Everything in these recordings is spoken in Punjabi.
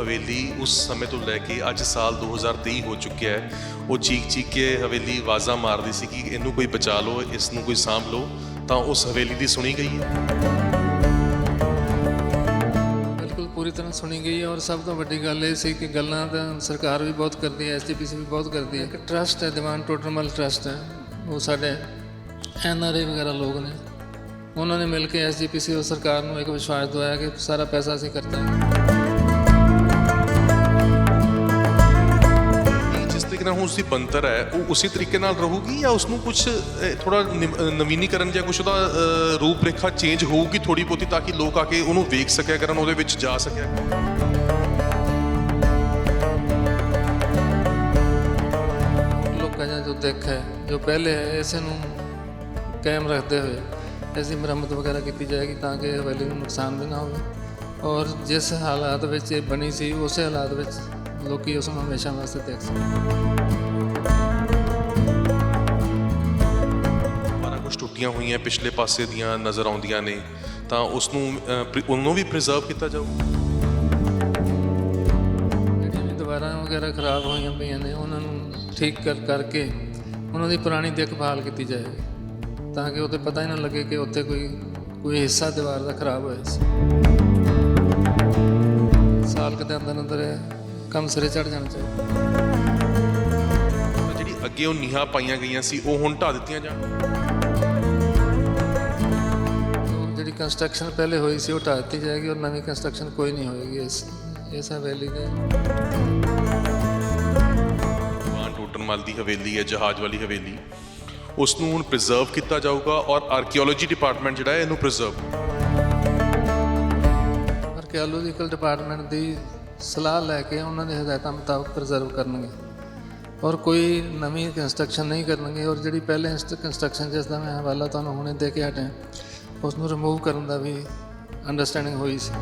ਹਵੇਲੀ ਉਸ ਸਮੇਂ ਤੋਂ ਲੈ ਕੇ ਅੱਜ ਸਾਲ 2023 ਹੋ ਚੁੱਕਿਆ ਹੈ। ਉਹ ਚੀਕ ਚੀਕ ਕੇ ਹਵੇਲੀ ਆਵਾਜ਼ਾਂ ਮਾਰਦੀ ਸੀ ਕਿ ਇਹਨੂੰ ਕੋਈ ਬਚਾ ਲਓ ਇਸ ਨੂੰ ਕੋਈ ਸਾਂਭ ਲਓ, ਤਾਂ ਉਸ ਹਵੇਲੀ ਦੀ ਸੁਣੀ ਗਈ ਹੈ। ਬਿਲਕੁਲ ਪੂਰੀ ਤਰ੍ਹਾਂ ਸੁਣੀ ਗਈ ਔਰ ਸਭ ਤੋਂ ਵੱਡੀ ਗੱਲ ਇਹ ਸੀ ਕਿ ਗੱਲਾਂ ਤਾਂ ਸਰਕਾਰ ਵੀ ਬਹੁਤ ਕਰਦੀ ਹੈ ਐਸਜੀਪੀਸੀ ਵੀ ਬਹੁਤ ਕਰਦੀ ਹੈ। ਇੱਕ ਟਰਸਟ ਹੈ, ਦੀਵਾਨ ਟੋਟਰਮਲ ਟਰਸਟ ਹੈ। ਉਹ ਸਾਡੇ ਐਨਆਰਏ ਵਗੈਰਾ ਲੋਕ ਨੇ। ਉਹਨਾਂ ਨੇ ਮਿਲ ਕੇ ਐਸਜੀਪੀਸੀ ਔਰ ਸਰਕਾਰ ਨੂੰ ਇੱਕ ਵਿਸ਼ਵਾਸ ਦਵਾਇਆ ਕਿ ਸਾਰਾ ਪੈਸਾ ਅਸੀਂ ਕਰਤਾਂਗੇ ਕਿ ਨਾਲ ਹੁਣ ਉਸਦੀ ਬਣਤਰ ਹੈ ਉਹ ਉਸੇ ਤਰੀਕੇ ਨਾਲ ਰਹੂਗੀ ਜਾਂ ਉਸ ਨੂੰ ਕੁਝ ਥੋੜਾ ਨਵੀਨੀਕਰਨ ਜਾਂ ਕੁਝ ਉਹਦਾ ਅ, ਰੂਪ ਰੇਖਾ ਚੇਂਜ ਹੋਊਗੀ ਥੋੜੀ ਬਹੁਤੀ ਤਾਂ ਕਿ ਲੋਕ ਆ ਕੇ ਉਹਨੂੰ ਵੇਖ ਸਕਿਆ ਕਰਨ ਉਹਦੇ ਵਿੱਚ ਜਾ ਸਕਿਆ ਕਰਨ। ਲੋਕਾਂ ਦਾ ਜੋ ਦੇਖ ਹੈ ਜੋ ਪਹਿਲੇ ਹੈ ਇਸੇ ਨੂੰ ਕਾਇਮ ਰੱਖਦੇ ਹੋਏ ਇਸ ਦੀ ਮੁਰੰਮਤ ਵਗੈਰਾ ਕੀਤੀ ਜਾਏਗੀ ਤਾਂ ਕਿ ਹਵੇਲੀ ਨੂੰ ਨੁਕਸਾਨ ਵੀ ਨਾ ਹੋਵੇ। ਔਰ ਜਿਸ ਹਾਲਾਤ ਵਿੱਚ ਇਹ ਬਣੀ ਸੀ ਉਸੇ ਹਾਲਾਤ ਵਿੱਚ ਲੋਕੀ ਉਸ ਨੂੰ ਹਮੇਸ਼ਾ ਵਾਸਤੇ ਦੇਖ ਸਕਣ ਸਾਰਾ ਕੁਝ ਟੁੱਟੀਆਂ ਹੋਈਆਂ ਪਿਛਲੇ ਪਾਸੇ ਦੀਆਂ ਨਜ਼ਰ ਆਉਂਦੀਆਂ ਨੇ ਤਾਂ ਉਸ ਨੂੰ ਉਹਨੂੰ ਵੀ ਪ੍ਰੀਜ਼ਰਵ ਕੀਤਾ ਜਾਊ। ਦੀਵਾਰਾਂ ਵਗੈਰਾ ਖਰਾਬ ਹੋਈਆਂ ਪਈਆਂ ਨੇ ਉਹਨਾਂ ਨੂੰ ਠੀਕ ਕਰ ਕਰਕੇ ਉਹਨਾਂ ਦੀ ਪੁਰਾਣੀ ਦੇਖਭਾਲ ਕੀਤੀ ਜਾਏਗੀ ਤਾਂ ਕਿ ਉਹਤੇ ਪਤਾ ਹੀ ਨਾ ਲੱਗੇ ਕਿ ਉੱਥੇ ਕੋਈ ਕੋਈ ਹਿੱਸਾ ਦੀਵਾਰ ਦਾ ਖਰਾਬ ਹੋਇਆ ਸੀ। ਸਾਲ ਕੁ ਦੇ ਅੰਦਰ ਅੰਦਰ ਕੰਮ ਸਿਰੇ ਚੜ ਜਾਣਾ ਚਾਹੀਦਾ। ਜਿਹੜੀ ਅੱਗੇ ਉਹ ਨੀਹਾਂ ਪਾਈਆਂ ਗਈਆਂ ਸੀ ਉਹ ਹੁਣ ਢਾ ਦਿੱਤੀਆਂ ਜਾਣ। ਜਿਹੜੀ ਕੰਸਟਰਕਸ਼ਨ ਪਹਿਲੇ ਹੋਈ ਸੀ ਉਹ ਢਾਹ ਦਿੱਤੀ ਜਾਏਗੀ ਔਰ ਨਵੀਂ ਕੰਸਟਰਕਸ਼ਨ ਕੋਈ ਨਹੀਂ ਹੋਏਗੀ। ਇਸ ਇਸ ਹਵੇਲੀ ਦੇ ਵਾਨ ਟੋਟਨਮਲ ਦੀ ਹਵੇਲੀ ਹੈ ਜਹਾਜ਼ ਵਾਲੀ ਹਵੇਲੀ। ਉਸ ਨੂੰ ਹੁਣ ਪ੍ਰੀਜ਼ਰਵ ਕੀਤਾ ਜਾਊਗਾ ਔਰ ਆਰਕੀਓਲੋਜੀ ਡਿਪਾਰਟਮੈਂਟ ਜਿਹੜਾ ਹੈ ਇਹਨੂੰ ਪ੍ਰੀਜ਼ਰਵ ਆਰਕੀਓਲੋਜੀਕਲ ਡਿਪਾਰਟਮੈਂਟ ਦੀ ਸਲਾਹ ਲੈ ਕੇ ਉਹਨਾਂ ਦੇ ਹਦਾਇਤਾਂ ਮੁਤਾਬਕ ਪ੍ਰੀਜ਼ਰਵ ਕਰਨਗੇ। ਔਰ ਕੋਈ ਨਵੀਂ ਕੰਸਟਰਕਸ਼ਨ ਨਹੀਂ ਕਰਨਗੇ ਔਰ ਜਿਹੜੀ ਪਹਿਲੇ ਕੰਸਟਰਕਸ਼ਨ ਜਿਸ ਦਾ ਮੈਂ ਹਵਾਲਾ ਤੁਹਾਨੂੰ ਹੁਣੇ ਦੇ ਕੇ ਹਟਿਆ ਉਸ ਨੂੰ ਰਿਮੂਵ ਕਰਨ ਦਾ ਵੀ ਅੰਡਰਸਟੈਂਡਿੰਗ ਹੋਈ ਸੀ।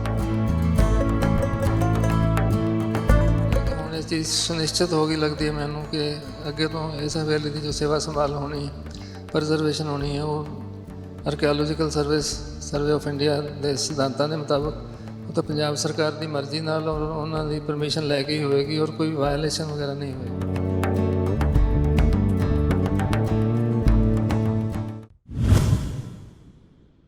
ਹੁਣ ਇਹ ਚੀਜ਼ ਸੁਨਿਸ਼ਚਿਤ ਹੋ ਗਈ, ਲੱਗਦੀ ਹੈ ਮੈਨੂੰ ਕਿ ਅੱਗੇ ਤੋਂ ਇਸ ਹਵੇਲੀ ਦੀ ਜੋ ਸੇਵਾ ਸੰਭਾਲ ਹੋਣੀ ਪ੍ਰੀਜ਼ਰਵੇਸ਼ਨ ਹੋਣੀ ਹੈ, ਉਹ archaeological service survey of India ਦੇ ਸਿਧਾਂਤਾਂ ਦੇ ਮੁਤਾਬਕ ਤਾਂ ਪੰਜਾਬ ਸਰਕਾਰ ਦੀ ਮਰਜ਼ੀ ਨਾਲ ਔਰ ਉਹਨਾਂ ਦੀ ਪਰਮਿਸ਼ਨ ਲੈ ਕੇ ਹੀ ਹੋਏਗੀ ਔਰ ਕੋਈ ਵਾਇਲੇਸ਼ਨ ਵਗੈਰਾ ਨਹੀਂ ਹੋਏਗੀ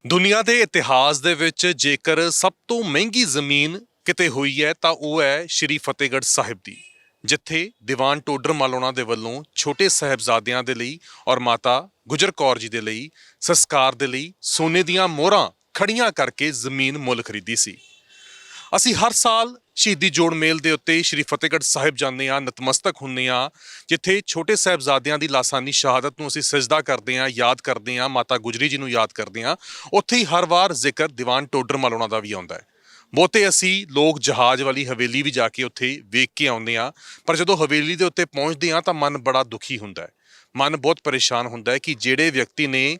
ਦੁਨੀਆ ਦੇ ਇਤਿਹਾਸ ਦੇ ਵਿੱਚ ਜੇਕਰ ਸਭ ਤੋਂ ਮਹਿੰਗੀ ਜ਼ਮੀਨ ਕਿਤੇ ਹੋਈ ਹੈ ਤਾਂ ਉਹ ਹੈ ਸ਼੍ਰੀ ਫਤਿਹਗੜ੍ਹ ਸਾਹਿਬ ਦੀ, ਜਿੱਥੇ ਦੀਵਾਨ ਟੋਡਰ ਮਲ ਉਹਨਾਂ ਦੇ ਵੱਲੋਂ ਛੋਟੇ ਸਾਹਿਬਜ਼ਾਦਿਆਂ ਦੇ ਲਈ ਔਰ ਮਾਤਾ ਗੁਜਰ ਕੌਰ ਜੀ ਦੇ ਲਈ, ਸੰਸਕਾਰ ਦੇ ਲਈ ਸੋਨੇ ਦੀਆਂ ਮੋਹਰਾਂ ਖੜੀਆਂ ਕਰਕੇ ਜ਼ਮੀਨ ਮੁੱਲ ਖਰੀਦੀ ਸੀ। ਅਸੀਂ ਹਰ ਸਾਲ ਸ਼ਹੀਦੀ ਜੋੜ ਮੇਲ ਦੇ ਉੱਤੇ ਸ਼੍ਰੀ ਫਤਿਹਗੜ੍ਹ ਸਾਹਿਬ ਜਾਂਦੇ ਹਾਂ, ਨਤਮਸਤਕ ਹੁੰਦੇ ਹਾਂ, ਜਿੱਥੇ ਛੋਟੇ ਸਾਹਿਬਜ਼ਾਦਿਆਂ ਦੀ ਲਾਸਾਨੀ ਸ਼ਹਾਦਤ ਨੂੰ ਅਸੀਂ ਸਜਦਾ ਕਰਦੇ ਹਾਂ, ਯਾਦ ਕਰਦੇ ਹਾਂ, ਮਾਤਾ ਗੁਜਰੀ ਜੀ ਨੂੰ ਯਾਦ ਕਰਦੇ ਹਾਂ। ਉੱਥੇ ਹੀ ਹਰ ਵਾਰ ਜ਼ਿਕਰ ਦੀਵਾਨ ਟੋਡਰ ਮਲ ਦਾ ਵੀ ਆਉਂਦਾ ਹੈ। ਬਹੁਤੇ ਅਸੀਂ ਲੋਕ ਜਹਾਜ਼ ਵਾਲੀ ਹਵੇਲੀ ਵੀ ਜਾ ਕੇ ਉੱਥੇ ਵੇਖ ਕੇ ਆਉਂਦੇ ਹਾਂ, ਪਰ ਜਦੋਂ ਹਵੇਲੀ ਦੇ ਉੱਤੇ ਪਹੁੰਚਦੇ ਹਾਂ ਤਾਂ ਮਨ ਬੜਾ ਦੁਖੀ ਹੁੰਦਾ ਹੈ। ਮਨ ਬਹੁਤ ਪਰੇਸ਼ਾਨ ਹੁੰਦਾ ਹੈ ਕਿ ਜਿਹੜੇ ਵਿਅਕਤੀ ਨੇ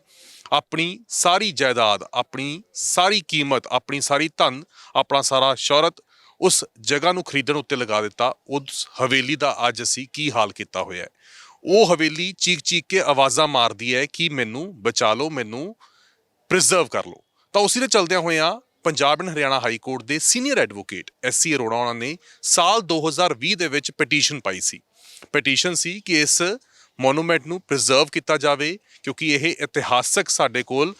ਆਪਣੀ ਸਾਰੀ ਜਾਇਦਾਦ, ਆਪਣੀ ਸਾਰੀ ਕੀਮਤ, ਆਪਣੀ ਸਾਰੀ ਧਨ, ਆਪਣਾ ਸਾਰਾ ਸ਼ੌਹਰਤ ਉਸ ਜਗ੍ਹਾ ਨੂੰ ਖਰੀਦਣ ਉੱਤੇ ਲਗਾ ਦਿੱਤਾ। ਉਸ ਹਵੇਲੀ ਦਾ ਅੱਜ ਅਸੀਂ ਕੀ ਹਾਲ ਕੀਤਾ ਹੋਇਆ ਹੈ? ਉਹ ਹਵੇਲੀ ਚੀਕ ਚੀਕ ਕੇ ਆਵਾਜ਼ਾਂ ਮਾਰਦੀ ਹੈ ਕਿ ਮੈਨੂੰ ਬਚਾ ਲਓ, ਮੈਨੂੰ ਪ੍ਰੀਜ਼ਰਵ ਕਰ ਲਓ। ਤਾਂ ਉਸੇ ਦੇ ਚਲਦਿਆਂ ਹੋਇਆਂ Punjab and Haryana high court ਦੇ senior advocate S C Arora ਨੇ ਸਾਲ 2020 ਦੇ ਵਿੱਚ ਪਟੀਸ਼ਨ ਪਾਈ ਸੀ। ਪਟੀਸ਼ਨ ਸੀ ਕਿ ਇਸ ਮੋਨੂਮੈਂਟ ਨੂੰ ਪ੍ਰੀਜ਼ਰਵ ਕੀਤਾ ਜਾਵੇ ਕਿਉਂਕਿ ਇਹ ਇਤਿਹਾਸਕ ਸਾਡੇ ਕੋਲ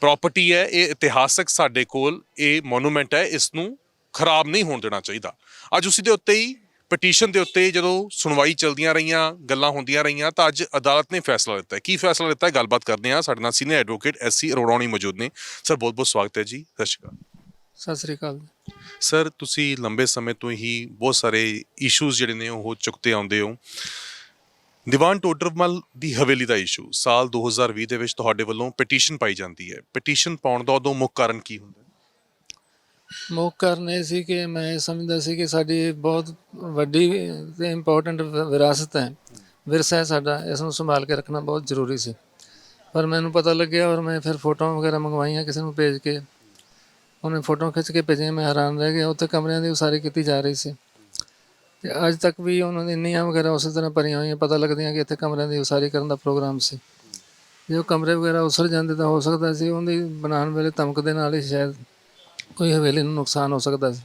ਪ੍ਰਾਪਰਟੀ ਹੈ ਇਹ ਇਤਿਹਾਸਕ ਸਾਡੇ ਕੋਲ ਇਹ ਮੋਨੂਮੈਂਟ ਹੈ ਇਸ ਨੂੰ ਖਰਾਬ ਨਹੀਂ ਹੋਣ ਦੇਣਾ ਚਾਹੀਦਾ। ਅੱਜ ਉਸੇ ਦੇ ਉੱਤੇ ਹੀ ਪਟੀਸ਼ਨ ਦੇ ਉੱਤੇ ਜਦੋਂ ਸੁਣਵਾਈ ਚਲਦੀਆਂ ਰਹੀਆਂ ਗੱਲਾਂ ਹੁੰਦੀਆਂ ਰਹੀਆਂ ਤਾਂ ਅੱਜ ਅਦਾਲਤ ਨੇ ਫੈਸਲਾ ਹੈ। ਕੀ ਫੈਸਲਾ ਲਿੱਤਾ ਹੈ? ਗੱਲਬਾਤ ਕਰਦੇ ਹਾਂ। ਸਾਡੇ ਨਾਲ ਸੀਨੀਅਰ ਐਡਵੋਕੇਟ ਐਸਸੀ ਅਰੋੜਾ ਹੋਣੀ ਮੌਜੂਦ ਨੇ। ਸਰ ਬਹੁਤ ਬਹੁਤ ਸਵਾਗਤ ਹੈ ਜੀ। ਸਤਿ ਸ਼੍ਰੀ ਅਕਾਲ। ਸਤਿ ਸ੍ਰੀ ਅਕਾਲ ਸਰ ਤੁਸੀਂ ਲੰਬੇ ਸਮੇਂ ਤੋਂ ਹੀ ਬਹੁਤ ਸਾਰੇ ਇਸ਼ੂਜ਼ ਜਿਹੜੇ ਨੇ ਉਹ ਚੁੱਕਦੇ ਆਉਂਦੇ ਹੋ। ਦੀਵਾਨ ਟੋਡਰਮਲ ਦੀ ਹਵੇਲੀ ਦਾ ਇਸ਼ੂ ਸਾਲ 2020 ਦੇ ਵਿੱਚ ਤੁਹਾਡੇ ਵੱਲੋਂ ਪਟੀਸ਼ਨ ਪਾਈ ਜਾਂਦੀ ਹੈ। ਪਟੀਸ਼ਨ ਪਾਉਣ ਦਾ ਉਦੋਂ ਮੁੱਖ ਕਾਰਨ ਕੀ ਹੁੰਦਾ ਮੁੱਖ ਕਾਰਨ ਇਹ ਸੀ ਕਿ ਮੈਂ ਸਮਝਦਾ ਸੀ ਕਿ ਸਾਡੀ ਬਹੁਤ ਵੱਡੀ ਤੇ ਇੰਪੋਰਟੈਂਟ ਵਿਰਾਸਤ ਹੈ। ਵਿਰਸਾ ਹੈ ਸਾਡਾ। ਇਸ ਨੂੰ ਸੰਭਾਲ ਕੇ ਰੱਖਣਾ ਬਹੁਤ ਜ਼ਰੂਰੀ ਸੀ। ਪਰ ਮੈਨੂੰ ਪਤਾ ਲੱਗਿਆ ਔਰ ਮੈਂ ਫਿਰ ਫੋਟੋਆਂ ਵਗੈਰਾ ਮੰਗਵਾਈਆਂ ਕਿਸੇ ਨੂੰ ਭੇਜ ਕੇ। ਉਹਨੇ ਫੋਟੋਆਂ ਖਿੱਚ ਕੇ ਭੇਜੀਆਂ, ਮੈਂ ਹੈਰਾਨ ਰਹਿ ਗਿਆ। ਉੱਥੇ ਕਮਰਿਆਂ ਦੀ ਉਸਾਰੀ ਕੀਤੀ ਜਾ ਰਹੀ ਸੀ। ਤੇ ਅੱਜ ਤੱਕ ਵੀ ਉਹਨਾਂ ਦੀ ਨੀਹਾਂ ਵਗੈਰਾ ਉਸੇ ਤਰ੍ਹਾਂ ਭਰੀਆਂ ਹੋਈਆਂ, ਪਤਾ ਲੱਗਦੀਆਂ ਕਿ ਇੱਥੇ ਕਮਰਿਆਂ ਦੀ ਉਸਾਰੀ ਕਰਨ ਦਾ ਪ੍ਰੋਗਰਾਮ ਸੀ। ਜੇ ਉਹ ਕਮਰੇ ਵਗੈਰਾ ਉਸਰ ਜਾਂਦੇ ਤਾਂ ਹੋ ਸਕਦਾ ਸੀ, ਉਹਦੀ ਬਣਾਉਣ ਵੇਲੇ ਧਮਕ ਦੇ ਨਾਲ ਹੀ ਸ਼ਾਇਦ ਕੋਈ ਹਵੇਲੀ ਨੂੰ ਨੁਕਸਾਨ ਹੋ ਸਕਦਾ ਸੀ।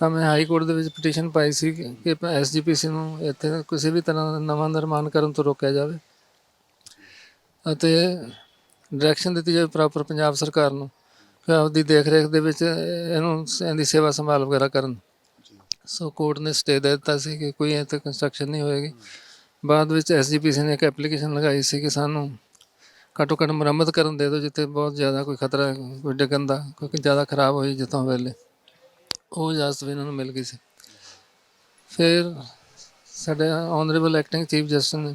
ਤਾਂ ਮੈਂ ਹਾਈ ਕੋਰਟ ਦੇ ਵਿੱਚ ਪਟੀਸ਼ਨ ਪਾਈ ਸੀ ਕਿ ਕਿ ਐਸਜੀਪੀਸੀ ਨੂੰ ਇੱਥੇ ਕਿਸੇ ਵੀ ਤਰ੍ਹਾਂ ਦਾ ਨਵਾਂ ਨਿਰਮਾਣ ਕਰਨ ਤੋਂ ਰੋਕਿਆ ਜਾਵੇ। ਅਤੇ ਡਾਇਰੈਕਸ਼ਨ ਦਿੱਤੀ ਜਾਵੇ ਪ੍ਰੋਪਰ ਪੰਜਾਬ ਸਰਕਾਰ ਨੂੰ ਕਿ ਆਪਦੀ ਦੇਖ ਰੇਖ ਦੇ ਵਿੱਚ ਇਹਨੂੰ, ਇਹਦੀ ਸੇਵਾ ਸੰਭਾਲ ਵਗੈਰਾ ਕਰਨ। ਸੋ ਕੋਰਟ ਨੇ ਸਟੇ ਦੇ ਦਿੱਤਾ ਸੀ ਕਿ ਕੋਈ ਇੱਥੇ ਕੰਸਟਰਕਸ਼ਨ ਨਹੀਂ ਹੋਏਗੀ। ਬਾਅਦ ਵਿੱਚ ਐਸਜੀਪੀਸੀ ਨੇ ਇੱਕ ਐਪਲੀਕੇਸ਼ਨ ਲਗਾਈ ਸੀ ਕਿ ਸਾਨੂੰ ਘੱਟੋ ਘੱਟ ਮੁਰੰਮਤ ਕਰਨ ਦੇ ਦਿਓ ਜਿੱਥੇ ਬਹੁਤ ਜ਼ਿਆਦਾ ਕੋਈ ਖਤਰਾ ਹੈ, ਕੋਈ ਡਿੱਗਣ ਦਾ ਕਿਉਂਕਿ ਜ਼ਿਆਦਾ ਖਰਾਬ ਹੋਈ ਜਿੱਥੋਂ ਵੇਲੇ। ਉਹ ਇਜਾਜ਼ਤ ਵੀ ਇਹਨਾਂ ਨੂੰ ਮਿਲ ਗਈ ਸੀ। ਫਿਰ ਸਾਡੇ ਆਨਰੇਬਲ ਐਕਟਿੰਗ ਚੀਫ ਜਸਟਿਸ ਨੇ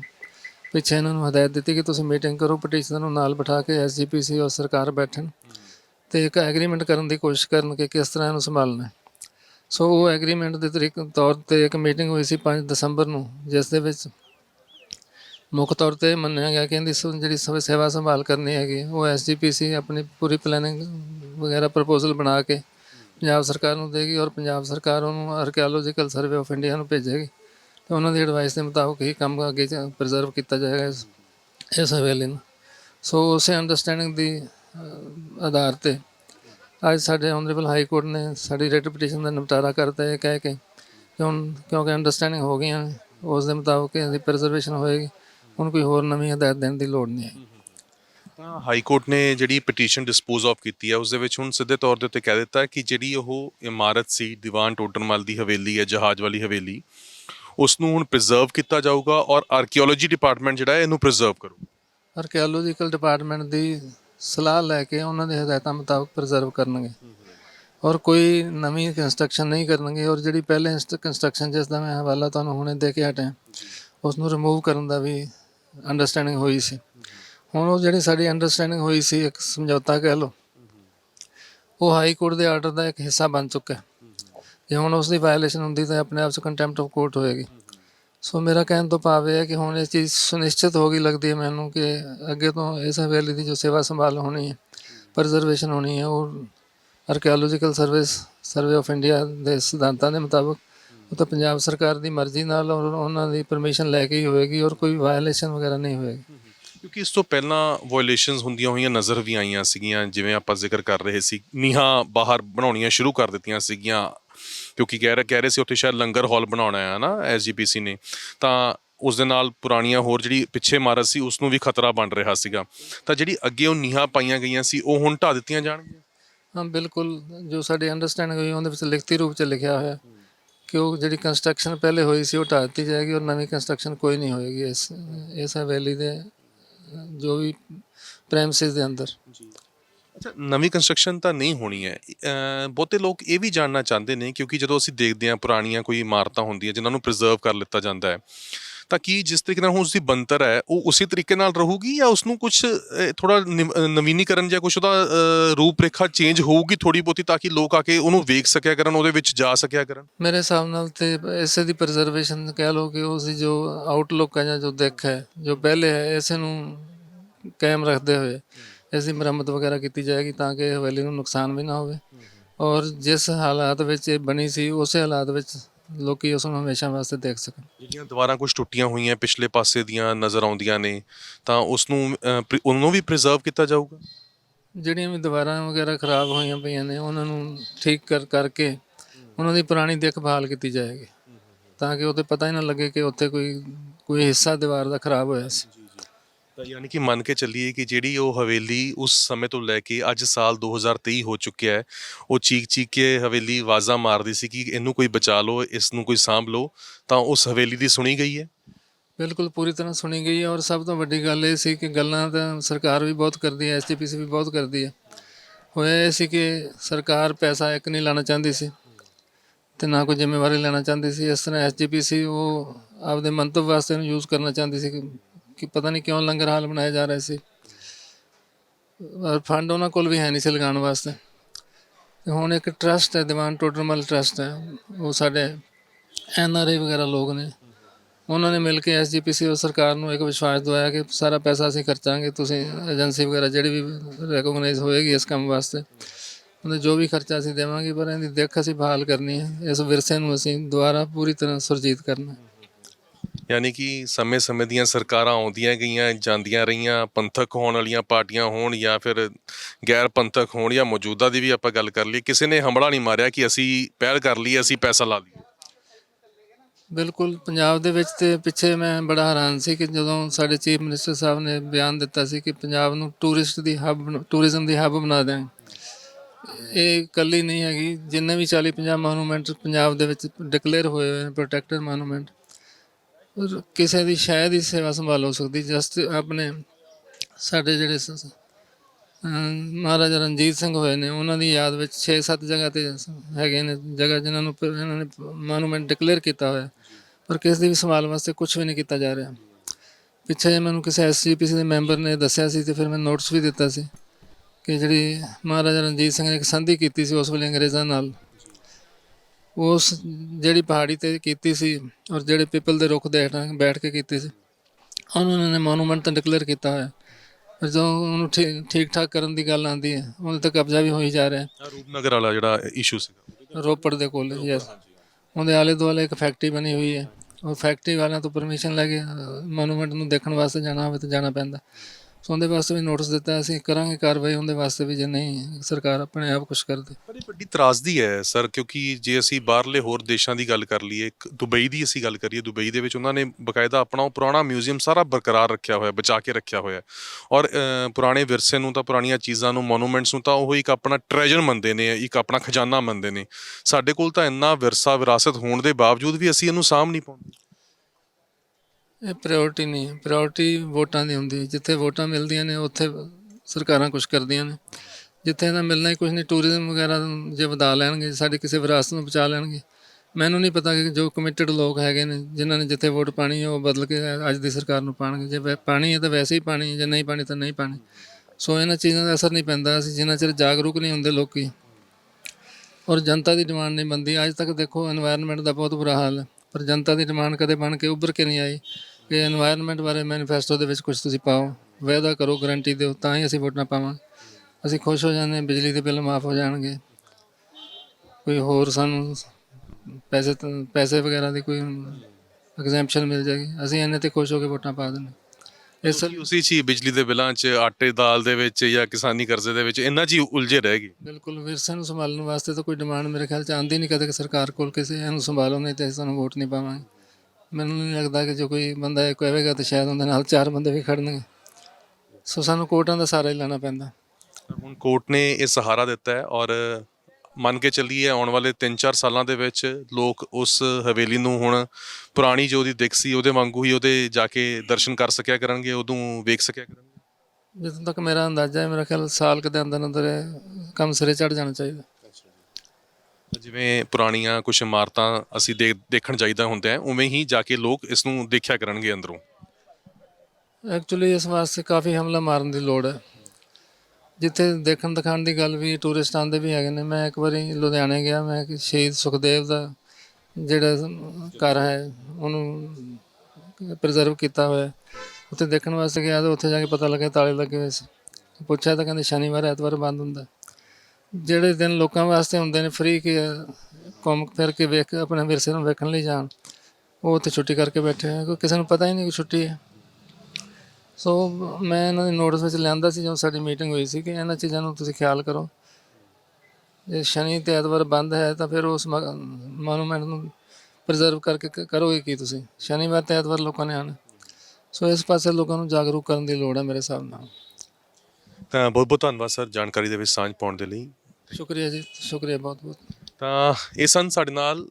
ਪਿੱਛੇ ਇਹਨਾਂ ਨੂੰ ਹਦਾਇਤ ਦਿੱਤੀ ਕਿ ਤੁਸੀਂ ਮੀਟਿੰਗ ਕਰੋ ਪਟੀਸ਼ਨਰ ਨੂੰ ਨਾਲ ਬਿਠਾ ਕੇ ਐਸਜੀਪੀਸੀ ਔਰ ਸਰਕਾਰ ਬੈਠਣ ਤੇ ਇੱਕ ਐਗਰੀਮੈਂਟ ਕਰਨ ਦੀ ਕੋਸ਼ਿਸ਼ ਕਰਨ ਕਿ ਕਿਸ ਤਰ੍ਹਾਂ ਇਹਨੂੰ ਸੰਭਾਲਣਾ ਹੈ। ਸੋ ਉਹ ਐਗਰੀਮੈਂਟ ਦੇ ਤਰੀਕ, ਤੌਰ ਤੇ ਇੱਕ ਮੀਟਿੰਗ ਹੋਈ ਸੀ 5 ਦਸੰਬਰ ਨੂੰ, ਜਿਸ ਦੇ ਵਿੱਚ ਮੁੱਖ ਤੌਰ ਤੇ ਮੰਨਿਆ ਗਿਆ ਕਿ ਇਹਦੀ ਸ- ਜਿਹੜੀ ਸਵ- ਸੇਵਾ ਸੰਭਾਲ ਕਰਨੀ ਹੈਗੀ, ਉਹ ਐਸਜੀਪੀਸੀ ਆਪਣੀ ਪੂਰੀ ਪਲੈਨਿੰਗ ਵਗੈਰਾ ਪ੍ਰਪੋਜ਼ਲ ਬਣਾ ਕੇ ਪੰਜਾਬ ਸਰਕਾਰ ਨੂੰ ਦੇਗੀ ਔਰ ਪੰਜਾਬ ਸਰਕਾਰ ਉਹਨੂੰ ਆਰਕੀਓਲੋਜੀਕਲ ਸਰਵੇ ਆਫ ਇੰਡੀਆ ਨੂੰ ਭੇਜੇਗੀ। ਤੇ ਉਹਨਾਂ ਦੀ ਐਡਵਾਈਸ ਦੇ ਮੁਤਾਬਕ ਹੀ ਕੰਮ ਅੱਗੇ ਪ੍ਰੀਜ਼ਰਵ ਕੀਤਾ ਜਾਏਗਾ ਇਸ ਇਸ ਹਵੇਲੀ ਨੂੰ। ਸੋ ਉਸੇ ਅੰਡਰਸਟੈਂਡਿੰਗ ਦੀ ਆਧਾਰ ਤੇ ਅੱਜ ਸਾਡੇ ਆਨਰੇਬਲ ਹਾਈ ਕੋਰਟ ਨੇ ਸਾਡੀ ਰਿਟ ਪਟੀਸ਼ਨ ਦਾ ਨਿਪਟਾਰਾ ਕਰਤਾ ਹੈ ਕਹਿ ਕੇ। ਕਿ ਹੁਣ ਕਿਉਂਕਿ ਅੰਡਰਸਟੈਂਡਿੰਗ ਹੋ ਗਈਆਂ ਨੇ, ਉਸ ਦੇ ਮੁਤਾਬਕ ਇਹਦੀ ਪ੍ਰੀਜ਼ਰਵੇਸ਼ਨ ਹੋਏਗੀ। ਹੁਣ ਕੋਈ ਹੋਰ ਨਵੀਂ ਹਦਾਇਤ ਦੇਣ ਦੀ ਲੋੜ ਨਹੀਂ ਹੈ। ਤਾਂ ਹਾਈ ਕੋਰਟ ਨੇ ਜਿਹੜੀ ਪਟੀਸ਼ਨ ਡਿਸਪੋਜ਼ ਆਫ ਕੀਤੀ ਹੈ ਉਸ ਦੇ ਵਿੱਚ ਹੁਣ ਸਿੱਧੇ ਤੌਰ ਦੇ ਉੱਤੇ ਕਹਿ ਦਿੱਤਾ ਕਿ ਜਿਹੜੀ ਉਹ ਇਮਾਰਤ ਸੀ ਦੀਵਾਨ ਟੋਡਰਮਲ ਦੀ ਹਵੇਲੀ ਹੈ ਜਹਾਜ਼ ਵਾਲੀ ਹਵੇਲੀ ਉਸ ਨੂੰ ਹੁਣ ਪ੍ਰੀਜ਼ਰਵ ਕੀਤਾ ਜਾਊਗਾ ਔਰ ਆਰਕੀਓਲੋਜੀ ਡਿਪਾਰਟਮੈਂਟ ਜਿਹੜਾ ਹੈ ਇਹਨੂੰ ਪ੍ਰੀਜ਼ਰਵ ਕਰੂ ਆਰਕੀਓਲੋਜੀਕਲ ਡਿਪਾਰਟਮੈਂਟ ਦੀ ਸਲਾਹ ਲੈ ਕੇ ਉਹਨਾਂ ਦੇ ਹਦਾਇਤਾਂ ਮੁਤਾਬਕ ਪ੍ਰੀਜ਼ਰਵ ਕਰਨਗੇ। ਔਰ ਕੋਈ ਨਵੀਂ ਕੰਸਟਰਕਸ਼ਨ ਨਹੀਂ ਕਰਨਗੇ। ਔਰ ਜਿਹੜੀ ਪਹਿਲੇ ਕੰਸਟਰਕਸ਼ਨ ਜਿਸ ਦਾ ਮੈਂ ਹਵਾਲਾ ਤੁਹਾਨੂੰ ਹੁਣੇ ਦੇ ਕੇ ਹਟਿਆ ਉਸ ਨੂੰ ਰਿਮੂਵ ਕਰਨ ਦਾ ਵੀ ਅੰਡਰਸਟੈਂਡਿੰਗ ਹੋਈ ਸੀ। ਹੁਣ ਉਹ ਜਿਹੜੀ ਸਾਡੀ ਅੰਡਰਸਟੈਂਡਿੰਗ ਹੋਈ ਸੀ, ਇੱਕ ਸਮਝੌਤਾ ਕਹਿ ਲਓ, ਉਹ ਹਾਈ ਕੋਰਟ ਦੇ ਆਰਡਰ ਦਾ ਇੱਕ ਹਿੱਸਾ ਬਣ ਚੁੱਕਾ ਹੈ। ਜੇ ਹੁਣ ਉਸ ਦੀ ਵਾਇਲੇਸ਼ਨ ਹੁੰਦੀ ਤਾਂ ਆਪਣੇ ਆਪ 'ਚ ਕੰਟੈਂਪਟ ਆਫ ਕੋਰਟ ਹੋਏਗੀ। ਸੋ ਮੇਰਾ ਕਹਿਣ ਤੋਂ ਭਾਵ ਇਹ ਹੈ ਕਿ ਹੁਣ ਇਹ ਚੀਜ਼ ਸੁਨਿਸ਼ਚਿਤ ਹੋ ਗਈ ਲੱਗਦੀ ਹੈ ਮੈਨੂੰ ਕਿ ਅੱਗੇ ਤੋਂ ਇਸ ਹਵੇਲੀ ਦੀ ਜੋ ਸੇਵਾ ਸੰਭਾਲ ਹੋਣੀ ਹੈ ਪ੍ਰੀਜ਼ਰਵੇਸ਼ਨ ਹੋਣੀ ਹੈ, ਉਹ archaeological service survey of India ਦੇ ਸਿਧਾਂਤਾਂ ਦੇ ਮੁਤਾਬਕ ਉਹ ਤਾਂ ਪੰਜਾਬ ਸਰਕਾਰ ਦੀ ਮਰਜ਼ੀ ਨਾਲ ਔਰ ਉਹਨਾਂ ਦੀ ਪਰਮਿਸ਼ਨ ਲੈ ਕੇ ਹੀ ਹੋਏਗੀ ਔਰ ਕੋਈ ਵਾਇਲੇਸ਼ਨ ਵਗੈਰਾ ਨਹੀਂ ਹੋਏਗੀ ਕਿਉਂਕਿ ਇਸ ਤੋਂ ਪਹਿਲਾਂ ਵਾਇਓਲੇਸ਼ਨਸ ਹੁੰਦੀਆਂ ਹੋਈਆਂ ਨਜ਼ਰ ਵੀ ਆਈਆਂ ਸੀਗੀਆਂ, ਜਿਵੇਂ ਆਪਾਂ ਜ਼ਿਕਰ ਕਰ ਰਹੇ ਸੀ, ਨੀਹਾਂ ਬਾਹਰ ਬਣਾਉਣੀਆਂ ਸ਼ੁਰੂ ਕਰ ਦਿੱਤੀਆਂ ਸੀਗੀਆਂ ਕਿਉਂਕਿ ਕਹਿ ਰਹੇ ਕਹਿ ਰਹੇ ਸੀ ਉੱਥੇ ਸ਼ਾਇਦ ਲੰਗਰ ਹਾਲ ਬਣਾਉਣਾ ਹੈ ਨਾ ਐਸਜੀਪੀਸੀ ਨੇ। ਤਾਂ ਉਸ ਦੇ ਨਾਲ ਪੁਰਾਣੀਆਂ ਹੋਰ ਜਿਹੜੀ ਪਿੱਛੇ ਇਮਾਰਤ ਸੀ ਉਸ ਨੂੰ ਵੀ ਖਤਰਾ ਬਣ ਰਿਹਾ ਸੀਗਾ। ਤਾਂ ਜਿਹੜੀ ਅੱਗੇ ਉਹ ਨੀਹਾਂ ਪਾਈਆਂ ਗਈਆਂ ਸੀ ਉਹ ਹੁਣ ਢਾ ਦਿੱਤੀਆਂ ਜਾਣਗੀਆਂ? ਹਾਂ ਬਿਲਕੁਲ। ਜੋ ਸਾਡੀ ਅੰਡਰਸਟੈਂਡਿੰਗ ਹੋਈ ਉਹਦੇ ਵਿੱਚ ਲਿਖਤੀ ਰੂਪ 'ਚ ਲਿਖਿਆ ਹੋਇਆ ਕਿ ਉਹ ਜਿਹੜੀ ਕੰਸਟਰਕਸ਼ਨ ਪਹਿਲੇ ਹੋਈ ਸੀ ਉਹ ਢਾਹ ਦਿੱਤੀ ਜਾਏਗੀ ਔਰ ਨਵੀਂ ਕੰਸਟਰਕਸ਼ਨ ਕੋਈ ਨਹੀਂ ਹੋਏਗੀ। ਇਸ ਇਸ ਹਵੇਲੀ ਦੇ ਜੋ ਵੀ ਪ੍ਰੈਮਿਸਿਸ ਦੇ ਅੰਦਰ। ਅੱਛਾ ਨਵੀਂ ਕੰਸਟਰਕਸ਼ਨ ਤਾਂ ਨਹੀਂ ਹੋਣੀ ਹੈ। ਅਹ ਬਹੁਤੇ ਲੋਕ ਇਹ ਵੀ ਜਾਣਨਾ ਚਾਹੁੰਦੇ ਨੇ ਕਿਉਂਕਿ ਜਦੋਂ ਅਸੀਂ ਦੇਖਦੇ ਹਾਂ ਪੁਰਾਣੀਆਂ ਕੋਈ ਇਮਾਰਤਾਂ ਹੁੰਦੀਆਂ ਜਿਨ੍ਹਾਂ ਨੂੰ ਪ੍ਰੀਜ਼ਰਵ ਕਰ ਲਿੱਤਾ ਜਾਂਦਾ ਹੈ ਤਾਂ ਕੀ ਜਿਸ ਤਰੀਕੇ ਨਾਲ ਹੁਣ ਉਸ ਦੀ ਬੰਤਰ ਹੈ ਉਹ ਉਸੇ ਤਰੀਕੇ ਨਾਲ ਰਹੂਗੀ ਜਾਂ ਉਸ ਨੂੰ ਕੁਝ ਥੋੜਾ ਨਵੀਨੀਕਰਨ ਜਾਂ ਕੁਝ ਉਹਦਾ ਅਹ, ਰੂਪ ਰੇਖਾ ਚੇਂਜ ਹੋਊਗੀ ਥੋੜੀ ਬਹੁਤੀ ਤਾਂ ਕਿ ਲੋਕ ਆ ਕੇ ਉਹਨੂੰ ਵੇਖ ਸਕਿਆ ਕਰਨ ਉਹਦੇ ਵਿੱਚ ਜਾ ਸਕਿਆ ਕਰਨ? ਮੇਰੇ ਹਿਸਾਬ ਨਾਲ ਤੇ ਇਸੇ ਦੀ ਪ੍ਰੀਜ਼ਰਵੇਸ਼ਨ ਕਹਿ ਲਓ ਕਿ ਉਸ ਦੀ ਜੋ ਆਊਟਲੁੱਕ ਹੈ ਜਾਂ ਜੋ ਦਿੱਖ ਹੈ ਜੋ ਪਹਿਲੇ ਹੈ ਇਸੇ ਨੂੰ ਕਾਇਮ ਰੱਖਦੇ ਹੋਏ। ਇਸ ਦੀ ਮੁਰੰਮਤ ਵਗੈਰਾ ਕੀਤੀ ਜਾਏਗੀ ਤਾਂ ਕਿ ਹਵੇਲੀ ਨੂੰ ਨੁਕਸਾਨ ਵੀ ਨਾ ਹੋਵੇ। ਔਰ ਜਿਸ ਹਾਲਾਤ ਵਿੱਚ ਇਹ ਬਣੀ ਸੀ ਉਸੇ ਹਾਲਾਤ ਵਿੱਚ ਲੋਕੀ ਉਸ ਨੂੰ ਹਮੇਸ਼ਾ ਵਾਸਤੇ ਦੇਖ ਸਕਣ। ਜਿਹੜੀਆਂ ਦੀਵਾਰਾਂ ਕੁਝ ਟੁੱਟੀਆਂ ਹੋਈਆਂ ਪਿਛਲੇ ਪਾਸੇ ਦੀਆਂ ਨਜ਼ਰ ਆਉਂਦੀਆਂ ਨੇ ਤਾਂ ਉਸ ਨੂੰ ਪ੍ਰੀ- ਉਹਨੂੰ ਵੀ ਪ੍ਰੀਜ਼ਰਵ ਕੀਤਾ ਜਾਊਗਾ? ਜਿਹੜੀਆਂ ਵੀ ਦੀਵਾਰਾਂ ਵਗੈਰਾ ਖਰਾਬ ਹੋਈਆਂ ਪਈਆਂ ਨੇ ਉਹਨਾਂ ਨੂੰ ਠੀਕ ਕਰ ਕਰਕੇ ਉਹਨਾਂ ਦੀ ਪੁਰਾਣੀ ਦੇਖਭਾਲ ਕੀਤੀ ਜਾਏਗੀ। ਤਾਂ ਕਿ ਉਹਤੇ ਪਤਾ ਹੀ ਨਾ ਲੱਗੇ ਕਿ ਉੱਥੇ ਕੋਈ ਕੋਈ ਹਿੱਸਾ ਦੀਵਾਰ ਦਾ ਖਰਾਬ ਹੋਇਆ ਸੀ। ਤਾਂ ਯਾਨੀ ਕਿ ਮੰਨ ਕੇ ਚੱਲੀਏ ਕਿ ਜਿਹੜੀ ਉਹ ਹਵੇਲੀ ਉਸ ਸਮੇਂ ਤੋਂ ਲੈ ਕੇ ਅੱਜ ਸਾਲ 2023 ਹੋ ਚੁੱਕਿਆ ਹੈ, ਉਹ ਚੀਕ ਚੀਕ ਕੇ ਹਵੇਲੀ ਆਵਾਜ਼ਾਂ ਮਾਰਦੀ ਸੀ ਕਿ ਇਹਨੂੰ ਕੋਈ ਬਚਾ ਲਓ ਇਸ ਨੂੰ ਕੋਈ ਸਾਂਭ ਲਓ, ਤਾਂ ਉਸ ਹਵੇਲੀ ਦੀ ਸੁਣੀ ਗਈ ਹੈ? ਬਿਲਕੁਲ ਪੂਰੀ ਤਰ੍ਹਾਂ ਸੁਣੀ ਗਈ ਹੈ ਔਰ ਸਭ ਤੋਂ ਵੱਡੀ ਗੱਲ ਇਹ ਸੀ ਕਿ ਗੱਲਾਂ ਤਾਂ ਸਰਕਾਰ ਵੀ ਬਹੁਤ ਕਰਦੀ ਹੈ ਐਸਜੀਪੀਸੀ ਵੀ ਬਹੁਤ ਕਰਦੀ ਹੈ। ਹੋਇਆ ਇਹ ਸੀ ਕਿ ਸਰਕਾਰ ਪੈਸਾ ਇੱਕ ਨਹੀਂ ਲਾਣਾ ਚਾਹੁੰਦੀ ਸੀ ਤੇ ਨਾ ਕੋਈ ਜ਼ਿੰਮੇਵਾਰੀ ਲੈਣਾ ਚਾਹੁੰਦੀ ਸੀ, ਇਸ ਤਰ੍ਹਾਂ ਐਸਜੀਪੀਸੀ ਉਹ ਆਪਦੇ ਮੰਤਵ ਵਾਸਤੇ ਨੂੰ ਯੂਜ਼ ਕਰਨਾ ਚਾਹੁੰਦੀ ਸੀ ਕਿ ਕਿ ਪਤਾ ਨਹੀਂ ਕਿਉਂ ਲੰਗਰ ਹਾਲ ਬਣਾਏ ਜਾ ਰਹੇ ਸੀ। ਔਰ ਫੰਡ ਉਹਨਾਂ ਕੋਲ ਵੀ ਹੈ ਨਹੀਂ ਸੀ ਲਗਾਉਣ ਵਾਸਤੇ। ਤੇ ਹੁਣ ਇੱਕ ਟਰਸਟ ਹੈ, ਦੀਵਾਨ ਟੋਡਰਮਲ ਟਰਸਟ ਹੈ। ਉਹ ਸਾਡੇ ਐਨਆਰਆਈ ਵਗੈਰਾ ਲੋਕ ਨੇ। ਉਹਨਾਂ ਨੇ ਮਿਲ ਕੇ ਐਸਜੀਪੀਸੀ ਔਰ ਸਰਕਾਰ ਨੂੰ ਇੱਕ ਵਿਸ਼ਵਾਸ ਦਵਾਇਆ ਕਿ ਸਾਰਾ ਪੈਸਾ ਅਸੀਂ ਖਰਚਾਂਗੇ, ਤੁਸੀਂ ਏਜੰਸੀ ਵਗੈਰਾ ਜਿਹੜੀ ਵੀ ਰੈਕੋਗਨਾਈਜ਼ ਹੋਏਗੀ ਇਸ ਕੰਮ ਵਾਸਤੇ। ਉਹਦੇ ਜੋ ਵੀ ਖਰਚਾ ਅਸੀਂ ਦੇਵਾਂਗੇ, ਪਰ ਇਹਦੀ ਦਿੱਖ ਅਸੀਂ ਬਹਾਲ ਕਰਨੀ ਹੈ। ਇਸ ਵਿਰਸੇ ਨੂੰ ਅਸੀਂ ਦੁਬਾਰਾ ਪੂਰੀ ਤਰ੍ਹਾਂ ਸੁਰਜੀਤ ਕਰਨਾ ਯਾਨੀ ਕਿ ਸਮੇਂ-ਸਮੇਂ ਦੀਆਂ ਸਰਕਾਰਾਂ ਆਉਂਦੀਆਂ ਗਈਆਂ, ਜਾਂਦੀਆਂ ਰਹੀਆਂ, ਪੰਥਕ ਹੋਣ ਵਾਲੀਆਂ ਪਾਰਟੀਆਂ ਹੋਣ ਜਾਂ ਫਿਰ ਗੈਰ ਪੰਥਕ ਹੋਣ ਜਾਂ ਮੌਜੂਦਾ ਦੀ ਵੀ ਆਪਾਂ ਗੱਲ ਕਰ ਲਈ ਕਿਸੇ ਨੇ ਹੰਬੜਾ ਨਹੀਂ ਮਾਰਿਆ ਕਿ ਅਸੀਂ ਪਹਿਲ ਕਰ ਲਈ ਅਸੀਂ ਪੈਸਾ ਲਾ ਲਈਏ। ਬਿਲਕੁਲ, ਪੰਜਾਬ ਦੇ ਵਿੱਚ ਤੇ ਪਿੱਛੇ ਮੈਂ ਬੜਾ ਹੈਰਾਨ ਸੀ ਕਿ ਜਦੋਂ ਸਾਡੇ ਚੀਫ ਮਿਨਿਸਟਰ ਸਾਹਿਬ ਨੇ ਬਿਆਨ ਦਿੱਤਾ ਸੀ ਕਿ ਪੰਜਾਬ ਨੂੰ ਟੂਰਿਸਟ ਦੀ ਹੱਬ ਟੂਰਿਜ਼ਮ ਦੀ ਹੱਬ ਬਣਾ ਦੇਣ, ਇਹ ਇਕੱਲੀ ਨਹੀਂ ਹੈਗੀ, ਜਿੰਨੇ ਵੀ 40 50 ਮੋਨੂਮੈਂਟ ਪੰਜਾਬ ਦੇ ਵਿੱਚ ਡਿਕਲੇਅਰ ਹੋਏ ਹੋਏ ਨੇ ਪ੍ਰੋਟੈਕਟਡ ਮੋਨੂਮੈਂਟ ਕਿਸੇ ਦੀ ਸ਼ਾਇਦ ਹੀ ਸੇਵਾ ਸੰਭਾਲ ਹੋ ਸਕਦੀ ਜਸਟ ਆਪਣੇ ਸਾਡੇ ਜਿਹੜੇ ਮਹਾਰਾਜਾ ਰਣਜੀਤ ਸਿੰਘ ਹੋਏ ਨੇ, ਉਹਨਾਂ ਦੀ ਯਾਦ ਵਿੱਚ 6-7 ਜਗ੍ਹਾ ਤੇ ਹੈਗੇ ਨੇ, ਜਗ੍ਹਾ ਜਿਨ੍ਹਾਂ ਨੂੰ ਇਹਨਾਂ ਨੇ ਮੋਨੂਮੈਂਟ ਡਿਕਲੇਅਰ ਕੀਤਾ ਹੋਇਆ, ਪਰ ਕਿਸੇ ਦੀ ਵੀ ਸੰਭਾਲ ਵਾਸਤੇ ਕੁਝ ਵੀ ਨਹੀਂ ਕੀਤਾ ਜਾ ਰਿਹਾ। ਪਿੱਛੇ ਜੇ ਮੈਨੂੰ ਕਿਸੇ ਐਸਜੀਪੀਸੀ ਦੇ ਮੈਂਬਰ ਨੇ ਦੱਸਿਆ ਸੀ ਤੇ ਫਿਰ ਮੈਂ ਨੋਟਸ ਵੀ ਦਿੱਤਾ ਸੀ ਕਿ ਜਿਹੜੀ ਮਹਾਰਾਜਾ ਰਣਜੀਤ ਸਿੰਘ ਨੇ ਇੱਕ ਸੰਧੀ ਕੀਤੀ ਸੀ ਉਸ ਵੇਲੇ ਅੰਗਰੇਜ਼ਾਂ ਨਾਲ। ਉਸ ਜਿਹੜੀ ਪਹਾੜੀ ਤੇ ਕੀਤੀ ਸੀ ਔਰ ਜਿਹੜੇ ਪਿੱਪਲ ਦੇ ਰੁੱਖ ਦੇ ਹੇਠਾਂ ਬੈਠ ਕੇ ਕੀਤੀ ਸੀ ਉਹਨਾਂ ਨੇ ਮੋਨੂਮੈਂਟ ਤਾਂ ਡਿਕਲੇਅਰ ਕੀਤਾ ਹੋਇਆ। ਪਰ ਜਦੋਂ ਉਹਨੂੰ ਠੀਕ ਠਾਕ ਕਰਨ ਦੀ ਗੱਲ ਆਉਂਦੀ ਹੈ ਉਹਦੇ ਤੇ ਕਬਜ਼ਾ ਵੀ ਹੋਈ ਜਾ ਰਿਹਾ ਹੈ। ਰੂਪਨਗਰ ਵਾਲਾ ਜਿਹੜਾ ਇਸ਼ੂ ਸੀਗਾ। ਰੋਪੜ ਦੇ ਕੋਲ ਯੈਸ ਉਹਦੇ ਆਲੇ ਦੁਆਲੇ ਇੱਕ ਫੈਕਟਰੀ ਬਣੀ ਹੋਈ ਹੈ। ਉਹ ਫੈਕਟਰੀ ਵਾਲਿਆਂ ਤੋਂ ਪਰਮਿਸ਼ਨ ਲੈ ਕੇ ਮੋਨੂਮੈਂਟ ਨੂੰ ਦੇਖਣ ਵਾਸਤੇ ਜਾਣਾ ਹੋਵੇ ਤਾਂ ਜਾਣਾ ਪੈਂਦਾ। ਸੋ ਉਹਦੇ ਵਾਸਤੇ ਵੀ ਨੋਟਿਸ ਦਿੱਤਾ, ਅਸੀਂ ਕਰਾਂਗੇ ਕਾਰਵਾਈ ਉਹਦੇ ਵਾਸਤੇ ਵੀ, ਜੇ ਨਹੀਂ, ਸਰਕਾਰ ਆਪਣੇ ਆਪ ਕੁਝ ਕਰਦੀ। ਪਰ ਇਹ ਵੱਡੀ ਤਰਾਸਦੀ ਹੈ, ਸਰ, ਕਿਉਂਕਿ ਜੇ ਅਸੀਂ ਬਾਹਰਲੇ ਹੋਰ ਦੇਸ਼ਾਂ ਦੀ ਗੱਲ ਕਰ ਲਈਏ, ਇੱਕ ਦੁਬਈ ਦੀ ਅਸੀਂ ਗੱਲ ਕਰੀਏ, ਦੁਬਈ ਦੇ ਵਿੱਚ ਉਹਨਾਂ ਨੇ ਬਕਾਇਦਾ ਆਪਣਾ ਉਹ ਪੁਰਾਣਾ ਮਿਊਜ਼ੀਅਮ ਸਾਰਾ ਬਰਕਰਾਰ ਰੱਖਿਆ ਹੋਇਆ, ਬਚਾ ਕੇ ਰੱਖਿਆ ਹੋਇਆ ਔਰ ਪੁਰਾਣੇ ਵਿਰਸੇ ਨੂੰ ਤਾਂ, ਪੁਰਾਣੀਆਂ ਚੀਜ਼ਾਂ ਨੂੰ ਮੋਨੂਮੈਂਟਸ ਨੂੰ ਤਾਂ, ਉਹ ਇੱਕ ਆਪਣਾ ਟ੍ਰੈਜਰ ਮੰਨਦੇ ਨੇ, ਇੱਕ ਆਪਣਾ ਖਜ਼ਾਨਾ ਮੰਨਦੇ ਨੇ। ਸਾਡੇ ਕੋਲ ਤਾਂ ਇੰਨਾ ਵਿਰਸਾ ਵਿਰਾਸਤ ਹੋਣ ਦੇ ਬਾਵਜੂਦ ਵੀ ਅਸੀਂ ਇਹਨੂੰ ਸਾਂਭ ਨਹੀਂ ਪਾਉਂਦੇ। ਇਹ ਪ੍ਰਾਇੋਰਟੀ ਨਹੀਂ ਪ੍ਰਾਇੋਰਟੀ ਵੋਟਾਂ ਦੀ ਹੁੰਦੀ ਹੈ। ਜਿੱਥੇ ਵੋਟਾਂ ਮਿਲਦੀਆਂ ਨੇ, ਉੱਥੇ ਸਰਕਾਰਾਂ ਕੁਝ ਕਰਦੀਆਂ ਨੇ। ਜਿੱਥੇ ਇਹਦਾ ਮਿਲਣਾ ਹੀ ਕੁਝ ਨਹੀਂ ਟੂਰਿਜ਼ਮ ਵਗੈਰਾ ਜੇ ਵਧਾ ਲੈਣਗੇ, ਸਾਡੇ ਕਿਸੇ ਵਿਰਾਸਤ ਨੂੰ ਬਚਾ ਲੈਣਗੇ। ਮੈਨੂੰ ਨਹੀਂ ਪਤਾ ਕਿ ਜੋ ਕਮਿਟਡ ਲੋਕ ਹੈਗੇ ਨੇ, ਜਿਨ੍ਹਾਂ ਨੇ ਜਿੱਥੇ ਵੋਟ ਪਾਣੀ ਹੈ, ਉਹ ਬਦਲ ਕੇ ਅੱਜ ਦੀ ਸਰਕਾਰ ਨੂੰ ਪਾਣਗੇ। ਜੇ ਵੈ- ਪਾਣੀ ਹੈ ਤਾਂ ਵੈਸੇ ਹੀ ਪਾਣੀ ਜੇ ਨਹੀਂ ਪਾਣੀ ਤਾਂ ਨਹੀਂ ਪਾਣੀ। ਸੋ ਇਹਨਾਂ ਚੀਜ਼ਾਂ ਦਾ ਅਸਰ ਨਹੀਂ ਪੈਂਦਾ। ਅਸੀਂ ਜਿਨ੍ਹਾਂ ਚਿਰ ਜਾਗਰੂਕ ਨਹੀਂ ਹੁੰਦੇ ਲੋਕੀ। ਔਰ ਜਨਤਾ ਦੀ ਡਿਮਾਂਡ ਨਹੀਂ ਬੰਦੀ ਅੱਜ ਤੱਕ ਦੇਖੋ এনवायरमेंट ਦਾ ਬਹੁਤ ਬੁਰਾ ਹਾਲ ਹੈ। ਪਰ ਜਨਤਾ ਦੀ ਡਿਮਾਂਡ ਕਦੇ ਬਣ ਕੇ ਉੱਭਰ ਕੇ ਨਹੀਂ ਆਈ ਕਿ এনवायरमेंट ਬਾਰੇ ਮੈਨੀਫੈਸਟੋ ਦੇ ਵਿੱਚ ਕੁਝ ਤੁਸੀਂ ਪਾਓ। ਵਾਅਦਾ ਕਰੋ ਗਾਰੰਟੀ ਦਿਓ, ਤਾਂ ਹੀ ਅਸੀਂ ਵੋਟਾਂ ਪਾਵਾਂ। ਅਸੀਂ ਖੁਸ਼ ਹੋ ਜਾਂਦੇ ਹਾਂ, ਬਿਜਲੀ ਦੇ ਬਿੱਲ ਮਾਫ ਹੋ ਜਾਣਗੇ। ਕੋਈ ਹੋਰ ਸਾਨੂੰ ਪੈਸੇ ਪੈਸੇ ਵਗੈਰਾ ਦੀ ਕੋਈ ਐਗਜ਼ੈਂਪਸ਼ਨ ਮਿਲ ਜਾਏਗੀ। ਅਸੀਂ ਇੰਨੇ ਤੇ ਖੁਸ਼ ਹੋ ਕੇ ਵੋਟਾਂ ਪਾ ਦਿੰਦੇ ਇਸ ਕਿ ਉਸੇ ਚ ਹੀ ਬਿਜਲੀ ਦੇ ਬਿੱਲਾਂ 'ਚ ਆਟੇ ਦਾਲ ਦੇ ਵਿੱਚ ਜਾਂ ਕਿਸਾਨੀ ਕਰਜ਼ੇ ਦੇ ਵਿੱਚ ਇੰਨਾ 'ਚ ਹੀ ਉਲਝੇ ਰਹਿ ਗਏ ਬਿਲਕੁਲ ਵਿਰਸੇ ਨੂੰ ਸੰਭਾਲਣ ਵਾਸਤੇ ਤਾਂ ਕੋਈ ਡਿਮਾਂਡ ਮੇਰੇ ਖਿਆਲ ਚ ਆਂਦੀ ਨਹੀਂ ਕਦੇ ਕਿ ਸਰਕਾਰ ਕੋਲ ਕਿਸੇ ਇਹਨੂੰ ਸੰਭਾਲੋ ਨਹੀਂ ਤੇ ਤੁਹਾਨੂੰ ਵੋਟ ਨਹੀਂ ਪਾਵਾਂਗੇ। ਮੈਨੂੰ ਨਹੀਂ ਲੱਗਦਾ ਕਿ ਜੋ ਕੋਈ ਬੰਦਾ ਇਹ ਕਹੇਗਾ ਤਾਂ ਸ਼ਾਇਦ ਉਹਦੇ ਨਾਲ ਚਾਰ ਬੰਦੇ ਵੀ ਖੜਨਗੇ। ਸੋ ਸਾਨੂੰ ਕੋਟਾਂ ਦਾ ਸਹਾਰਾ ਹੀ ਲੈਣਾ ਪੈਂਦਾ। ਹੁਣ ਕੋਰਟ ਨੇ ਇਹ ਸਹਾਰਾ ਦਿੱਤਾ ਹੈ ਔਰ ਮੰਨ ਕੇ ਚੱਲੀਏ ਆਉਣ ਵਾਲੇ 3-4 ਸਾਲਾਂ ਦੇ ਵਿੱਚ ਲੋਕ ਉਸ ਹਵੇਲੀ ਨੂੰ ਹੁਣ ਪੁਰਾਣੀ ਜੋ ਉਹਦੀ ਦਿੱਖ ਸੀ ਉਹਦੇ ਵਾਂਗੂ ਹੀ ਉਹਦੇ ਜਾ ਕੇ ਦਰਸ਼ਨ ਕਰ ਸਕਿਆ ਕਰਨਗੇ ਉਦੋਂ ਵੇਖ ਸਕਿਆ ਕਰਨਗੇ। ਜਿੱਥੋਂ ਤੱਕ ਮੇਰਾ ਅੰਦਾਜ਼ਾ ਹੈ ਮੇਰਾ ਖਿਆਲ ਸਾਲ ਕੁ ਦੇ ਅੰਦਰ ਅੰਦਰ ਕੰਮ ਸਿਰੇ ਚੜ ਜਾਣਾ ਚਾਹੀਦਾ। ਜਿਵੇਂ ਪੁਰਾਣੀਆਂ ਕੁਝ ਇਮਾਰਤਾਂ ਅਸੀਂ ਦੇਖ- ਦੇਖਣ ਜਾਈਦਾ ਹੁੰਦਾ ਹੈ ਉਵੇਂ ਹੀ ਜਾ ਕੇ ਲੋਕ ਇਸ ਨੂੰ ਦੇਖਿਆ ਕਰਨਗੇ ਅੰਦਰੋਂ। ਐਕਚੁਅਲੀ ਇਸ ਵਾਸਤੇ ਕਾਫੀ ਹਮਲਾ ਮਾਰਨ ਦੀ ਲੋੜ ਹੈ। ਜਿੱਥੇ ਦੇਖਣ ਦਿਖਾਉਣ ਦੀ ਗੱਲ ਵੀ ਟੂਰਿਸਟ ਆਉਂਦੇ ਵੀ ਹੈਗੇ ਨੇ, ਮੈਂ ਇੱਕ ਵਾਰੀ ਲੁਧਿਆਣੇ ਗਿਆ, ਮੈਂ ਕਿ ਸ਼ਹੀਦ ਸੁਖਦੇਵ ਦਾ ਜਿਹੜਾ ਘਰ ਹੈ, ਉਹਨੂੰ ਪ੍ਰੀਜ਼ਰਵ ਕੀਤਾ ਹੋਇਆ ਉੱਥੇ ਦੇਖਣ ਵਾਸਤੇ ਗਿਆ ਤਾਂ ਉੱਥੇ ਜਾ ਕੇ ਪਤਾ ਲੱਗਿਆ ਤਾਲੇ ਲੱਗੇ ਹੋਏ ਸੀ। ਪੁੱਛਿਆ ਤਾਂ ਕਹਿੰਦੇ ਸ਼ਨੀਵਾਰ, ਐਤਵਾਰ ਬੰਦ ਹੁੰਦਾ। ਜਿਹੜੇ ਦਿਨ ਲੋਕਾਂ ਵਾਸਤੇ ਹੁੰਦੇ ਨੇ ਫ੍ਰੀ ਕਿ ਘੁੰਮ ਫਿਰ ਕੇ ਵੇਖ, ਆਪਣੇ ਵਿਰਸੇ ਨੂੰ ਵੇਖਣ ਲਈ ਜਾਣ, ਉਹ ਉੱਥੇ ਛੁੱਟੀ ਕਰਕੇ ਬੈਠੇ ਹੋਏ ਕੋਈ ਕਿਸੇ ਨੂੰ ਪਤਾ ਹੀ ਨਹੀਂ ਕਿ ਛੁੱਟੀ ਹੈ। ਸੋ ਮੈਂ ਇਹਨਾਂ ਦੇ ਨੋਟਿਸ ਵਿੱਚ ਲਿਆਂਦਾ ਸੀ ਜਦੋਂ ਸਾਡੀ ਮੀਟਿੰਗ ਹੋਈ ਸੀ ਕਿ ਇਹਨਾਂ ਚੀਜ਼ਾਂ ਨੂੰ ਤੁਸੀਂ ਖਿਆਲ ਕਰੋ। ਜੇ ਸ਼ਨੀ ਤੇ ਐਤਵਾਰ ਬੰਦ ਹੈ ਤਾਂ ਫਿਰ ਉਸ ਮੋਨੂਮੈਂਟ ਨੂੰ ਪ੍ਰੀਜ਼ਰਵ ਕਰਕੇ ਕਰੋਗੇ ਕੀ ਤੁਸੀਂ? ਸ਼ਨੀਵਾਰ ਤੇ ਐਤਵਾਰ ਲੋਕਾਂ ਨੇ ਆਉਣਾ। ਸੋ ਇਸ ਪਾਸੇ ਲੋਕਾਂ ਨੂੰ ਜਾਗਰੂਕ ਕਰਨ ਦੀ ਲੋੜ ਹੈ ਮੇਰੇ ਹਿਸਾਬ ਨਾਲ। ਤਾਂ ਬਹੁਤ ਬਹੁਤ ਧੰਨਵਾਦ ਸਰ ਜਾਣਕਾਰੀ ਦੇ ਵਿੱਚ ਸਾਂਝ ਪਾਉਣ ਦੇ ਲਈ। ਸ਼ੁਕਰੀਆ ਜੀ ਸ਼ੁਕਰੀਆ ਬਹੁਤ ਬਹੁਤ। ਤਾਂ ਇਹ ਸਨ ਸਾਡੇ ਨਾਲ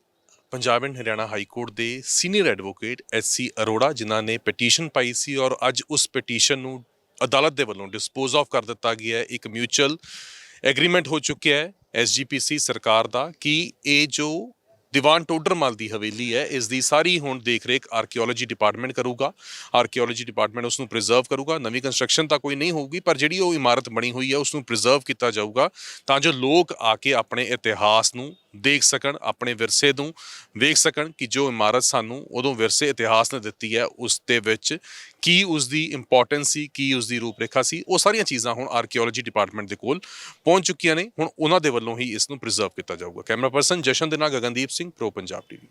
Punjab and Haryana high court ਦੇ ਸੀਨੀਅਰ ਐਡਵੋਕੇਟ ਐਸਸੀ ਅਰੋੜਾ, ਜਿਨ੍ਹਾਂ ਨੇ ਪਟੀਸ਼ਨ ਪਾਈ ਸੀ ਔਰ ਅੱਜ ਉਸ ਪਟੀਸ਼ਨ ਨੂੰ ਅਦਾਲਤ ਦੇ ਵੱਲੋਂ ਡਿਸਪੋਜ਼ ਆਫ ਕਰ ਦਿੱਤਾ ਗਿਆ ਹੈ। ਇੱਕ ਮਿਊਚੁਅਲ ਐਗਰੀਮੈਂਟ ਹੋ ਚੁੱਕਿਆ ਹੈ ਐਸਜੀਪੀਸੀ ਸਰਕਾਰ ਦਾ ਕਿ ਇਹ ਜੋ ਦੀਵਾਨ ਟੋਡਰਮਲ ਦੀ ਹਵੇਲੀ ਹੈ, ਇਸ ਦੀ ਸਾਰੀ ਹੁਣ ਦੇਖਰੇਖ ਆਰਕੀਓਲੋਜੀ ਡਿਪਾਰਟਮੈਂਟ ਕਰੂਗਾ। ਆਰਕੀਓਲੋਜੀ ਡਿਪਾਰਟਮੈਂਟ ਉਸ ਨੂੰ ਪ੍ਰੀਜ਼ਰਵ ਕਰੂਗਾ। ਨਵੀਂ ਕੰਸਟਰਕਸ਼ਨ ਤਾਂ ਕੋਈ ਨਹੀਂ ਹੋਊਗੀ, ਪਰ ਜਿਹੜੀ ਉਹ ਇਮਾਰਤ ਬਣੀ ਹੋਈ ਹੈ, ਉਸ ਨੂੰ ਪ੍ਰੀਜ਼ਰਵ ਕੀਤਾ ਜਾਊਗਾ ਤਾਂ ਜੋ ਲੋਕ ਆ ਕੇ ਆਪਣੇ ਇਤਿਹਾਸ ਨੂੰ ਦੇਖ ਸਕਣ, ਆਪਣੇ ਵਿਰਸੇ ਨੂੰ ਵੇਖ ਸਕਣ ਕਿ ਜੋ ਇਮਾਰਤ ਸਾਨੂੰ ਉਦੋਂ ਵਿਰਸੇ ਇਤਿਹਾਸ ਨੇ ਦਿੱਤੀ ਹੈ, ਉਸ ਦੇ ਵਿੱਚ ਕੀ ਉਸ ਦੀ ਇੰਪੋਰਟੈਂਸ ਸੀ, ਕੀ ਉਸ ਦੀ ਰੂਪਰੇਖਾ ਸੀ, ਉਹ ਸਾਰੀਆਂ ਚੀਜ਼ਾਂ ਹੁਣ ਆਰਕੀਓਲੋਜੀ ਡਿਪਾਰਟਮੈਂਟ ਦੇ ਕੋਲ ਪਹੁੰਚ ਚੁੱਕੀਆਂ ਨੇ। ਹੁਣ ਉਹਨਾਂ ਦੇ ਵੱਲੋਂ ਹੀ ਇਸ ਨੂੰ ਪ੍ਰੀਜ਼ਰਵ ਕੀਤਾ ਜਾਊਗਾ। ਕੈਮਰਾ ਪਰਸਨ ਜਸ਼ਨ ਦੇ ਨਾਲ ਗਗਨਦੀਪ ਸਿੰਘ ਪ੍ਰੋ ਪੰਜਾਬ ਟੀਵੀ